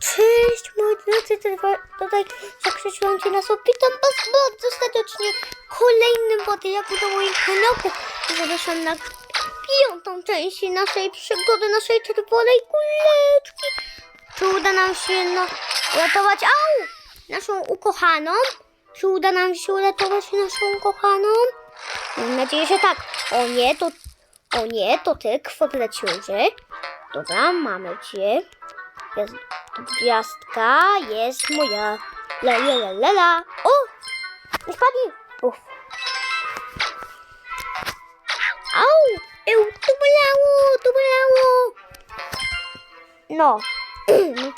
Cześć, moi drodzy, tutaj zakrzyczałam się na sobie. Witam was bardzo serdecznie w kolejnym odcinku do moich kanału. Zapraszam na piątą część naszej przygody, naszej czerwonej kuleczki. Czy uda nam się no, uratować, au, naszą ukochaną? Czy uda nam się uratować naszą ukochaną? Mam nadzieję, że tak. O nie, to, o nie, to ty, kwadraciurze. Dobra, mamy cię. Jest gwiazdka jest moja. La la la la la. O! Nie spadnij! Uff. Au! Eł, to bolało, to bolało! No.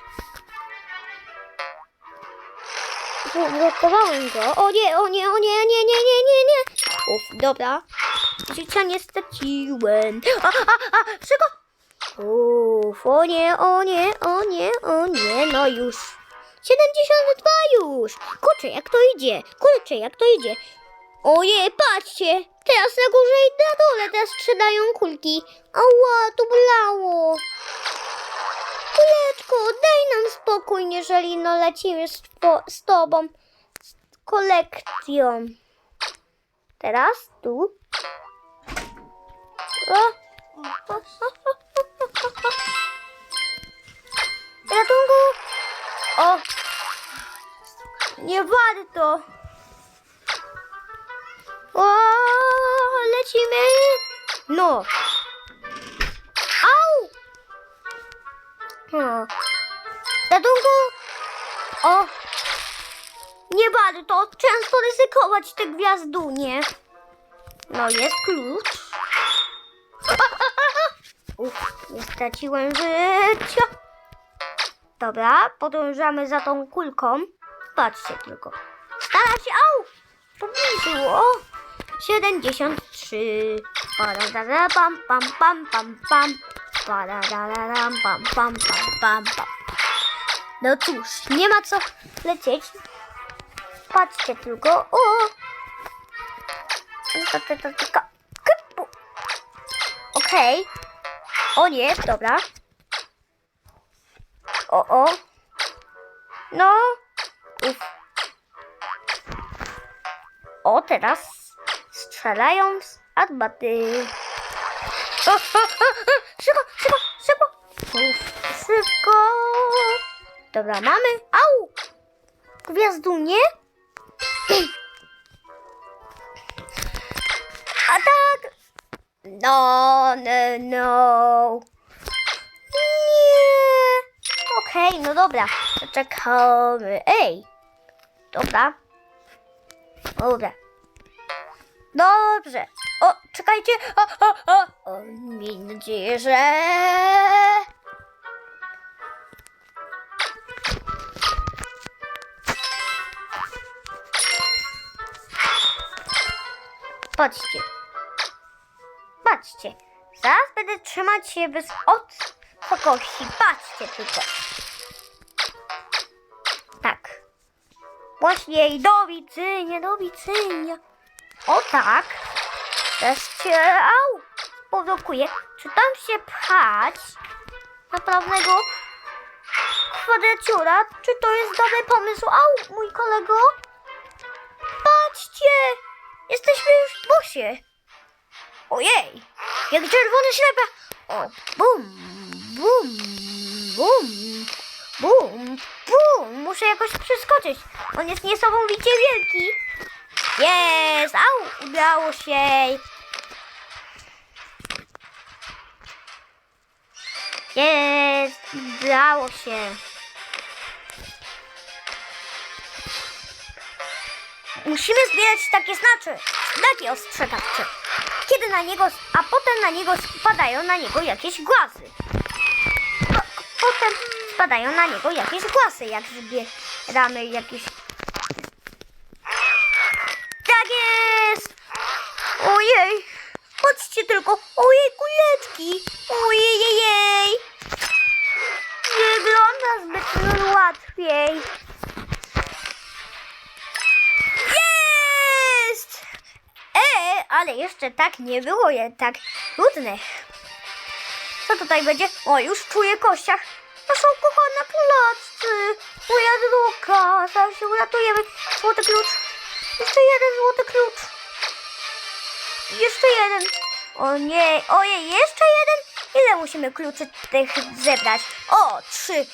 Zablokowałem go. O nie, o nie, o nie, nie, nie, nie, nie, nie. Uff, dobra. Życia nie straciłem. A, a, a, szybko! Uff, o nie, o nie, o nie, o nie, no już. 72 już. Kurczę, jak to idzie? Kurczę, jak to idzie? Ojej, patrzcie. Teraz na górze i na dole teraz strzelają kulki. Ała, to bolało. Kuleczko, daj nam spokój, jeżeli no lecimy z, z tobą. Z kolekcją. Teraz tu. O. Ratunku! O! Nie warto! O! Lecimy! No! Au! O. Ratunku! O! Nie warto! Często ryzykować te gwiazdunie. No, jest klucz. Uff, nie straciłem życia. Dobra, podążamy za tą kulką. Patrzcie tylko. Stara się, au! Pobliżył, o! 73. Paradara pam pam pam pam pam. Pam pam pam pam pam. No cóż, nie ma co lecieć. Patrzcie tylko, o! To, to, O nie, dobra. O, o. No. Uf. O, teraz strzelają z armaty. Szybko, szybko, szybko. Uf, szybko. Dobra, mamy. Au! Gwiazdunie. A tak. No, no, no. Nie. Okej, no dobra. Czekamy. Ej. Dobra. Dobra. Dobrze. O, czekajcie. O, o, o. o mam nadzieję, że... Patrzcie. Patrzcie. Zaraz będę trzymać się bez od wysokości. Patrzcie tylko. Tak. Właśnie i do widzenia, do widzenia. O tak. Teraz au, poblokuję. Czy tam się pchać na prawnego kwadraciura? Czy to jest dobry pomysł? Au, mój kolego. Patrzcie. Jesteśmy już w busie. Ojej, jak czerwony ślepa. O, bum, bum, bum, bum, bum. Muszę jakoś przeskoczyć. On jest niesamowicie wielki. Jest, au, udało się. Jest, udało się. Musimy zbierać takie znaczy, znaki ostrzegawcze. Kiedy na niego, a potem na niego spadają na niego jakieś głasy. Po, potem spadają na niego jakieś głasy, jak zbieramy jakieś... Tak jest! Ojej! Patrzcie tylko! Ojej, kuleczki! Ojej, jej, jej! Wygląda zbyt łatwiej. Ale jeszcze tak nie było je tak trudne. Co tutaj będzie? O, już czuję kościach. Nasza ukochana plac. Moja druga, zaraz się uratujemy. Złoty klucz. Jeszcze jeden złoty klucz. Jeszcze jeden. O nie, ojej, jeszcze jeden. Ile musimy kluczy tych zebrać? O, trzy.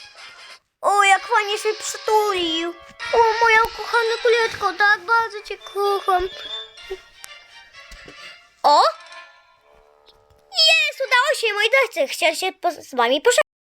O, jak fajnie się przytulił. O, moja ukochana kuleczko, tak bardzo cię kocham. O! Jest, udało się, moi drodzy. Chciałem się z wami pożegnać.